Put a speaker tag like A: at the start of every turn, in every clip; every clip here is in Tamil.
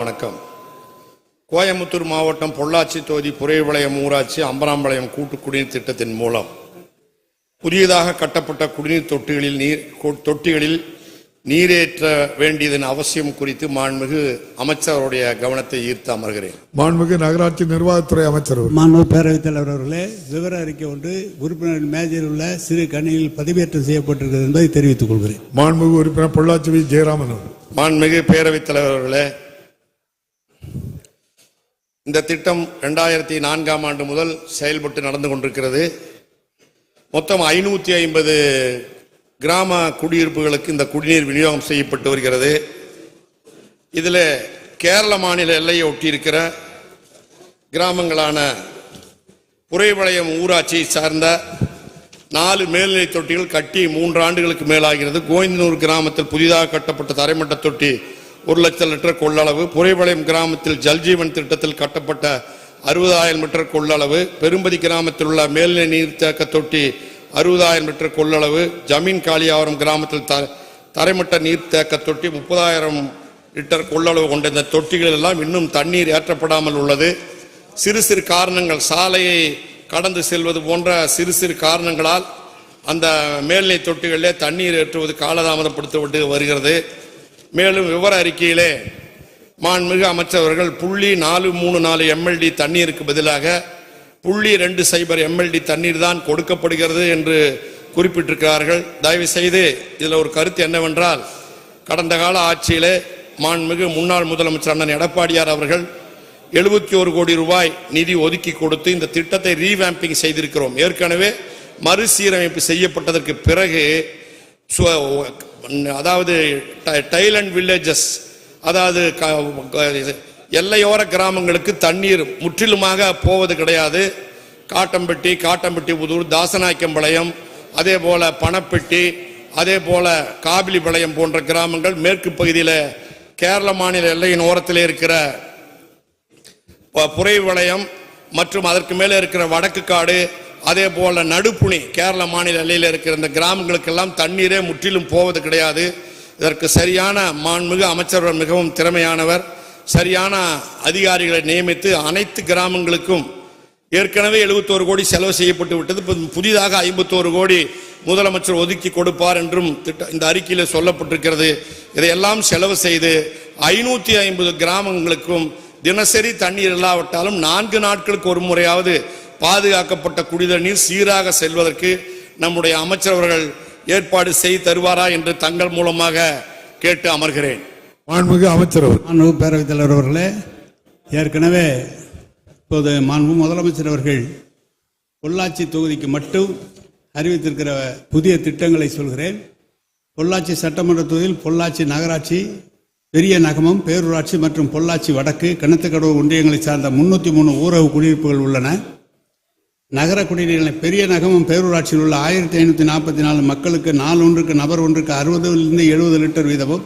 A: வணக்கம் கோயம்புத்தூர் மாவட்டம் பொள்ளாச்சி தொகுதி புரையபாளையம் ஊராட்சி அம்பராம்பாளையம் கூட்டு குடிநீர் திட்டத்தின் மூலம் புதியதாக கட்டப்பட்ட குடிநீர் தொட்டிகளில் நீர் தொட்டிகளில் நீரேற்ற வேண்டியதன் அவசியம் குறித்து மாண்புமிகு அமைச்சருடைய கவனத்தை ஈர்த்து அமர்கிறேன்
B: மாண்புமிகு நகராட்சி நிர்வாகத்துறை அமைச்சர் அவர்கள்.
C: மாண்பு பேரவைத் தலைவர் அவர்களே விவர அறிக்கை ஒன்று உறுப்பினர் மேஜையில் உள்ள சிறு கணினியில் பதிவேற்றம் செய்யப்பட்டிருக்கிறது என்பதை தெரிவித்துக் கொள்கிறேன்
B: மாண்புமிகு உறுப்பினர் பொள்ளாச்சி ஜெயராமன் அவர்கள்.
A: மாண்புமிகு பேரவைத் தலைவர் அவர்களே இந்த திட்டம் ரெண்டாயிரத்தி நான்காம் ஆண்டு முதல் செயல்பட்டு நடந்து கொண்டிருக்கிறது. மொத்தம் ஐநூற்றி ஐம்பது கிராம குடியிருப்புகளுக்கு இந்த குடிநீர் விநியோகம் செய்யப்பட்டு வருகிறது. இதில் கேரள மாநில எல்லையை ஒட்டியிருக்கிற கிராமங்களான புரைவளையம் ஊராட்சியை சார்ந்த நாலு மேல்நிலை தொட்டிகள் கட்டி மூன்று ஆண்டுகளுக்கு மேலாகிறது. கோவிந்தனூர் கிராமத்தில் புதிதாக கட்டப்பட்ட தரைமட்ட தொட்டி ஒரு லட்சம் லிட்டர் கொள்ளளவு புரைவளையம் கிராமத்தில் ஜல்ஜீவன் திட்டத்தில் கட்டப்பட்ட அறுபதாயிரம் லிட்டர் கொள்ளளவு பெரும்பதி கிராமத்தில் உள்ள மேல்நிலை நீர்த்தேக்க தொட்டி அறுபதாயிரம் லிட்டர் கொள்ளளவு ஜமீன் காளியாவரம் கிராமத்தில் த தரைமட்ட நீர்த்தேக்க தொட்டி முப்பதாயிரம் லிட்டர் கொள்ளளவு கொண்ட இந்த தொட்டிகள் எல்லாம் இன்னும் தண்ணீர் ஏற்றப்படாமல் உள்ளது. சிறு சிறு காரணங்கள் சாலையை கடந்து செல்வது போன்ற சிறு சிறு காரணங்களால் அந்த மேல்நிலை தொட்டிகளிலே தண்ணீர் ஏற்றுவது காலதாமதப்படுத்தப்பட்டு வருகிறது. மேலும் விவர அறிக்கையிலே மாண்புமிகு அமைச்சர்கள் புள்ளி நாலு மூணு நாலு எம்எல்டி தண்ணீருக்கு பதிலாக புள்ளி ரெண்டு சைபர் எம்எல்டி தண்ணீர் தான் கொடுக்கப்படுகிறது என்று குறிப்பிட்டிருக்கிறார்கள். தயவு செய்து இதில் ஒரு கருத்து என்னவென்றால் கடந்த கால ஆட்சியிலே மாண்புமிகு முன்னாள் முதலமைச்சர் அண்ணன் எடப்பாடியார் அவர்கள் எழுபத்தி ஒரு கோடி ரூபாய் நிதி ஒதுக்கி கொடுத்து இந்த திட்டத்தை ரீவேம்பிங் செய்திருக்கிறோம். ஏற்கனவே மறுசீரமைப்பு செய்யப்பட்டதற்கு பிறகு அதாவது டைல் அண்ட் வில்லேஜஸ் அதாவது க- எல்லையோர கிராமங்களுக்கு தண்ணீர் முற்றிலுமாக போவது கிடையாது. காட்டம்பட்டி காட்டம்பட்டி புதூர் தாசநாயக்கம்பாளையம் அதே போல பணப்பட்டி அதே போல காபிலிபாளையம் போன்ற கிராமங்கள் மேற்கு பகுதியில் கேரள மாநில எல்லையின் ஓரத்தில் இருக்கிற புரை வளையம் மற்றும் அதற்கு மேலே இருக்கிற வடக்கு காடு அதே போல நடுப்புணி கேரள மாநில எல்லையில் இருக்கிற இந்த கிராமங்களுக்கெல்லாம் தண்ணீரே முற்றிலும் போவது கிடையாது. இதற்கு சரியான மாண்புமிகு அமைச்சர்கள் மிகவும் திறமையானவர். சரியான அதிகாரிகளை நியமித்து அனைத்து கிராமங்களுக்கும் ஏற்கனவே 71 கோடி செலவு செய்யப்பட்டு விட்டது. புதிதாக ஐம்பத்தோரு கோடி முதலமைச்சர் ஒதுக்கி கொடுப்பார் என்றும் திட்ட இந்த அறிக்கையில் சொல்லப்பட்டிருக்கிறது. இதையெல்லாம் செலவு செய்து ஐநூற்றி ஐம்பது கிராமங்களுக்கும் தினசரி தண்ணீர் இல்லாவிட்டாலும் நான்கு நாட்களுக்கு ஒரு முறையாவது பாதுகாக்கப்பட்ட குடிநீர் நீர் சீராக செல்வதற்கு நம்முடைய அமைச்சர் அவர்கள் ஏற்பாடு செய்து தருவாரா என்று தங்கள் மூலமாக கேட்டு அமர்கிறேன்.
B: மாண்புமிகு அமைச்சர் அவர்கள்.
C: மாண்பு பேரவைத் தலைவர் அவர்களே ஏற்கனவே இப்போது மாண்பு முதலமைச்சர் அவர்கள் பொள்ளாச்சி தொகுதிக்கு மட்டும் அறிவித்திருக்கிற புதிய திட்டங்களை சொல்கிறேன். பொள்ளாச்சி சட்டமன்ற தொகுதியில் பொள்ளாச்சி நகராட்சி பெரிய நகமம் பேரூராட்சி மற்றும் பொள்ளாச்சி வடக்கு கிணத்துக்கடவு ஒன்றியங்களை சார்ந்த முன்னூற்றி மூணு ஊரக குடியிருப்புகள் உள்ளன. நகர குடிநீர்களை பெரிய நகமும் பேரூராட்சியில் உள்ள ஆயிரத்தி ஐநூற்றி நாற்பத்தி நாலு மக்களுக்கு நாள் ஒன்றுக்கு நபர் ஒன்றுக்கு அறுபதுலேருந்து எழுபது லிட்டர் வீதமும்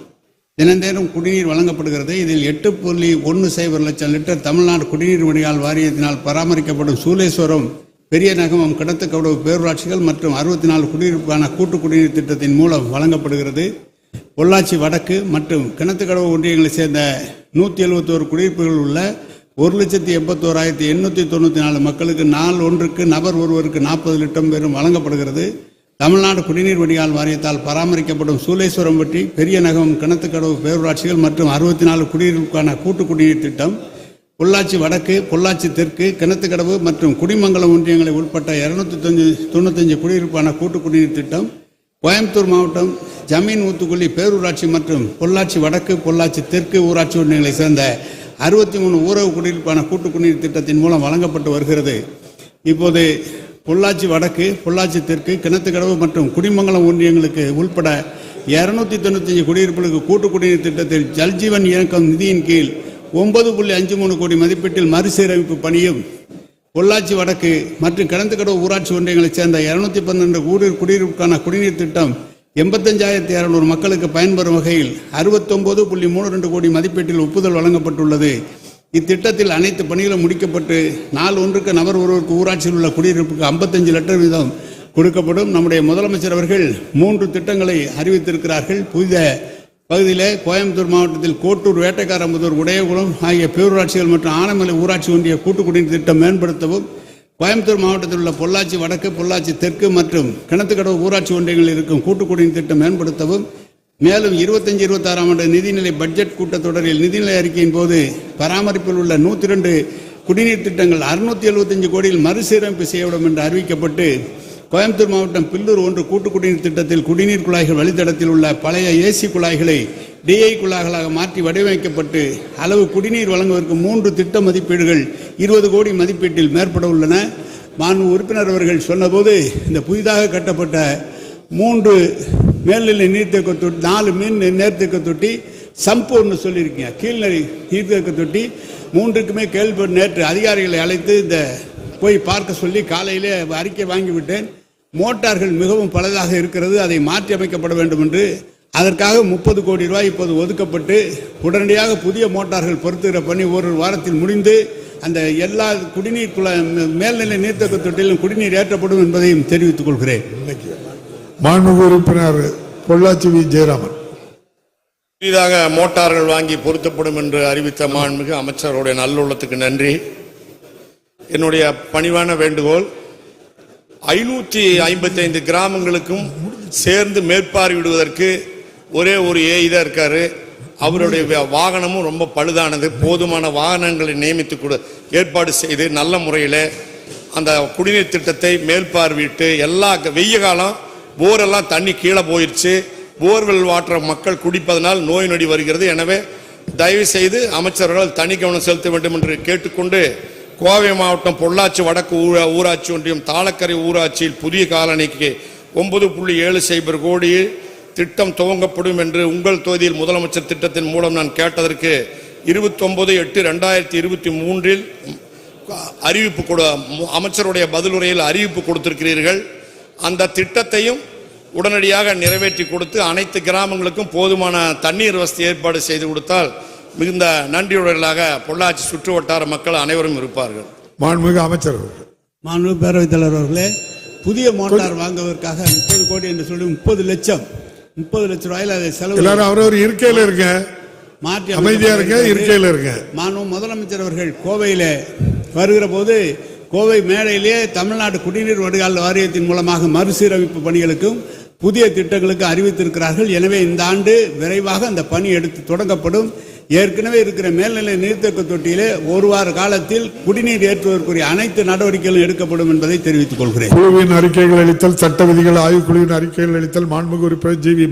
C: தினந்தேனும் குடிநீர் வழங்கப்படுகிறது. இதில் எட்டு புள்ளி ஒன்று சைபர் லட்சம் லிட்டர் தமிழ்நாடு குடிநீர் வடிகால் வாரியத்தினால் பராமரிக்கப்படும் சூலேஸ்வரம் பெரிய நகமம் கிணத்துக்கடவு பேரூராட்சிகள் மற்றும் அறுபத்தி நாலு குடியிருப்புக்கான கூட்டு குடிநீர் திட்டத்தின் மூலம் வழங்கப்படுகிறது. பொள்ளாச்சி வடக்கு மற்றும் கிணத்துக்கடவு ஒன்றியங்களைச் சேர்ந்த நூற்றி எழுபத்தோரு குடியிருப்புகள் உள்ள ஒரு லட்சத்தி எண்பத்தோராயிரத்தி எண்ணூற்றி தொண்ணூற்றி நாலு மக்களுக்கு நாள் ஒன்றுக்கு நபர் ஒருவருக்கு நாற்பது லிட்டர் பேரும் வழங்கப்படுகிறது. தமிழ்நாடு குடிநீர் வடிகால் வாரியத்தால் பராமரிக்கப்படும் சூலேஸ்வரம்பட்டி பெரிய நகம் கிணத்துக்கடவு பேரூராட்சிகள் மற்றும் அறுபத்தி நாலு குடியிருப்புக்கான கூட்டு குடிநீர் திட்டம். பொள்ளாச்சி வடக்கு பொள்ளாச்சி தெற்கு கிணத்துக்கடவு மற்றும் குடிமங்கலம் ஒன்றியங்களை உட்பட்ட இருநூத்தி தொண்ணூத்தஞ்சு குடியிருப்பான கூட்டு குடிநீர் திட்டம். கோயம்புத்தூர் மாவட்டம் ஜமீன் ஊத்துக்குழி பேரூராட்சி மற்றும் பொள்ளாச்சி வடக்கு பொள்ளாச்சி தெற்கு ஊராட்சி ஒன்றியங்களை சேர்ந்த அறுபத்தி மூணு ஊரக குடியிருப்பான கூட்டு குடிநீர் திட்டத்தின் மூலம் வழங்கப்பட்டு வருகிறது. இப்போது பொள்ளாச்சி வடக்கு பொள்ளாச்சி தெற்கு கிணத்துக்கடவு மற்றும் குடிமங்கலம் ஒன்றியங்களுக்கு உள்பட இருநூத்தி தொண்ணூத்தஞ்சு குடியிருப்புகளுக்கு கூட்டு குடிநீர் திட்டத்தில் ஜல்ஜீவன் இயக்கம் நிதியின் கீழ் ஒன்பது புள்ளி அஞ்சு மூணு கோடி மதிப்பீட்டில் மறுசீரமைப்பு பணியும் பொள்ளாச்சி வடக்கு மற்றும் கிணத்துக்கடவு ஊராட்சி ஒன்றியங்களைச் சேர்ந்த இருநூத்தி பன்னெண்டு ஊரில் குடியிருப்புக்கான குடிநீர் திட்டம் எண்பத்தஞ்சாயிரத்தி இரநூறு மக்களுக்கு பயன்பெறும் வகையில் அறுபத்தொன்பது புள்ளி மூணு ரெண்டு கோடி மதிப்பீட்டில் ஒப்புதல் வழங்கப்பட்டுள்ளது. இத்திட்டத்தில் அனைத்து பணிகளும் முடிக்கப்பட்டு நாள் ஒன்றுக்கு நபர் ஒருவருக்கு ஊராட்சியில் உள்ள குடியிருப்புக்கு ஐம்பத்தஞ்சு லிட்டர் வீதம் கொடுக்கப்படும். நம்முடைய முதலமைச்சர் அவர்கள் மூன்று திட்டங்களை அறிவித்திருக்கிறார்கள். புதிய பகுதியில் கோயம்புத்தூர் மாவட்டத்தில் கோட்டூர் வேட்டைக்காரம்புதூர் உடையகுளம் ஆகிய பேரூராட்சிகள் மற்றும் ஆனமலை ஊராட்சி ஒன்றிய கூட்டு குடிநீர் திட்டம் மேம்படுத்தவும் கோயம்புத்தூர் மாவட்டத்தில் உள்ள பொள்ளாச்சி வடக்கு பொள்ளாச்சி தெற்கு மற்றும் கிணத்துக்கடவு ஊராட்சி ஒன்றியங்களில் இருக்கும் கூட்டு குடிநீர் திட்டம் மேம்படுத்தவும் மேலும் இருபத்தஞ்சு இருபத்தாறாம் ஆண்டு நிதிநிலை பட்ஜெட் கூட்டத்தொடரில் நிதிநிலை அறிக்கையின் போது பராமரிப்பில் உள்ள நூற்றி ரெண்டு குடிநீர் திட்டங்கள் அறுநூத்தி எழுபத்தஞ்சு கோடியில் மறுசீரமைப்பு செய்யப்படும் என்று அறிவிக்கப்பட்டு கோயம்புத்தூர் மாவட்டம் பில்லூர் ஒன்று கூட்டு குடிநீர் திட்டத்தில் குடிநீர் குழாய்கள் வழித்தடத்தில் உள்ள பழைய ஏசி குழாய்களை டிஐ குழாய்களாக மாற்றி வடிவமைக்கப்பட்டு அளவு குடிநீர் வழங்குவதற்கு மூன்று திட்ட மதிப்பீடுகள் இருபது கோடி மதிப்பீட்டில் மேற்பட உள்ளன. மாண்பு உறுப்பினர் அவர்கள் சொன்னபோது இந்த புதிதாக கட்டப்பட்ட மூன்று மேல்நிலை நீர்த்தேக்க தொட்டி நாலு மீன் நீர்த்தேக்க தொட்டி சம்பு ஒன்று சொல்லியிருக்கீங்க. கீழ்நிலை நீர்த்தேக்க தொட்டி மூன்றுக்குமே கேள்வி நேற்று அதிகாரிகளை அழைத்து இந்த போய் பார்க்க சொல்லி காலையிலே அறிக்கை வாங்கிவிட்டேன். மோட்டார்கள் மிகவும் பலதாக இருக்கிறது அதை மாற்றி அமைக்கப்பட வேண்டும் என்று அதற்காக முப்பது கோடி ரூபாய் இப்போது ஒதுக்கப்பட்டு உடனடியாக புதிய மோட்டார்கள் பொருத்துகிற பணி ஒரு வாரத்தில் முடிந்து அந்த எல்லா குடிநீர் குழா மேல்நிலை நீர்த்தேக்க தொட்டிலும் குடிநீர் ஏற்றப்படும் என்பதையும் தெரிவித்துக் கொள்கிறேன்.
B: மாண்புமிகு உறுப்பினர் பொள்ளாச்சி வி. ஜெயராமன்.
A: புதிதாக மோட்டார்கள் வாங்கி பொருத்தப்படும் என்று அறிவித்த மாண்புமிகு அமைச்சருடைய நல்லுள்ளத்துக்கு நன்றி. என்னுடைய பணிவான வேண்டுகோள் ஐநூற்றி ஐம்பத்தைந்து கிராமங்களுக்கும் சேர்ந்து மேற்பார்வையிடுவதற்கு ஒரே ஒரு ஏஇதா இருக்காரு. அவருடைய வாகனமும் ரொம்ப பழுதானது. போதுமான வாகனங்களை நியமித்து கொடு ஏற்பாடு செய்து நல்ல முறையில் அந்த குடிநீர் திட்டத்தை மேற்பார்வையிட்டு எல்லா வெய்ய காலம் போரெல்லாம் தண்ணி கீழே போயிடுச்சு போர்வெல் வாட்டுற மக்கள் குடிப்பதனால் நோய் நொடி வருகிறது. எனவே தயவு செய்து அமைச்சர்கள் தனி கவனம் செலுத்த வேண்டும் என்று கேட்டுக்கொண்டு கோவை மாவட்டம் பொள்ளாச்சி வடக்கு ஊராட்சி ஒன்றியம் தாளக்கரை ஊராட்சியில் புதிய காலனிக்கு ஒன்பது புள்ளி ஏழு சைபர் கோடி திட்டம் துவங்கப்படும் என்று உங்கள் தொகுதியில் முதலமைச்சர் திட்டத்தின் மூலம் நான் கேட்டதற்கு இருபத்தொன்பது எட்டு ரெண்டாயிரத்தி இருபத்தி மூன்றில் அறிவிப்பு கொடு அமைச்சருடைய பதிலுரையில் அறிவிப்பு கொடுத்திருக்கிறீர்கள். அந்த திட்டத்தையும் உடனடியாக நிறைவேற்றி கொடுத்து அனைத்து கிராமங்களுக்கும் போதுமான தண்ணீர் வசதி ஏற்பாடு செய்து கொடுத்தால் மிகுந்த நன்றியுடலாக பொள்ளாச்சி சுற்று வட்டார மக்கள் அனைவரும் இருப்பார்கள்.
B: மாண்புமிகு அமைச்சர் அவர்கள்.
C: மாண்பு பேரவைத் தலைவர் அவர்களே புதிய மோட்டார் வாங்குவதற்காக முப்பது கோடி என்று சொல்லி முப்பது லட்சம் முப்பது லட்சம் ரூபாயில் அதை செலவு
B: எல்லாரும் அவரவர் இருக்கையில இருங்க.
C: மாற்றி
B: அமைதியா
C: அமைக்கப்பட்டிருக்கிறது.
B: இருக்கையில இருங்க.
C: மாண்பு முதலமைச்சர் அவர்கள் கோவையில் வருகிற போது கோவை மேடையிலே தமிழ்நாடு குடிநீர் வடிகால் வாரியத்தின் மூலமாக மறுசீரமைப்பு பணிகளுக்கும் புதிய திட்டங்களுக்கு அறிவித்திருக்கிறார்கள். எனவே இந்த ஆண்டு விரைவாக அந்த பணி எடுத்து தொடங்கப்படும். ஏற்கனவே இருக்கிற மேல்நிலை நீர்த்தேக்க தொட்டியிலே ஒரு வார காலத்தில் குடிநீர் ஏற்றுவதற்குரிய அனைத்து நடவடிக்கைகளும் எடுக்கப்படும் என்பதை தெரிவித்துக் கொள்கிறேன்.
B: குழுவின் அறிக்கைகள் அளித்தல் சட்ட விதிகள் ஆய்வுக்குழுவின் அறிக்கைகள் அளித்தல் மாண்புமிகு உறுப்பினர் ஜி வி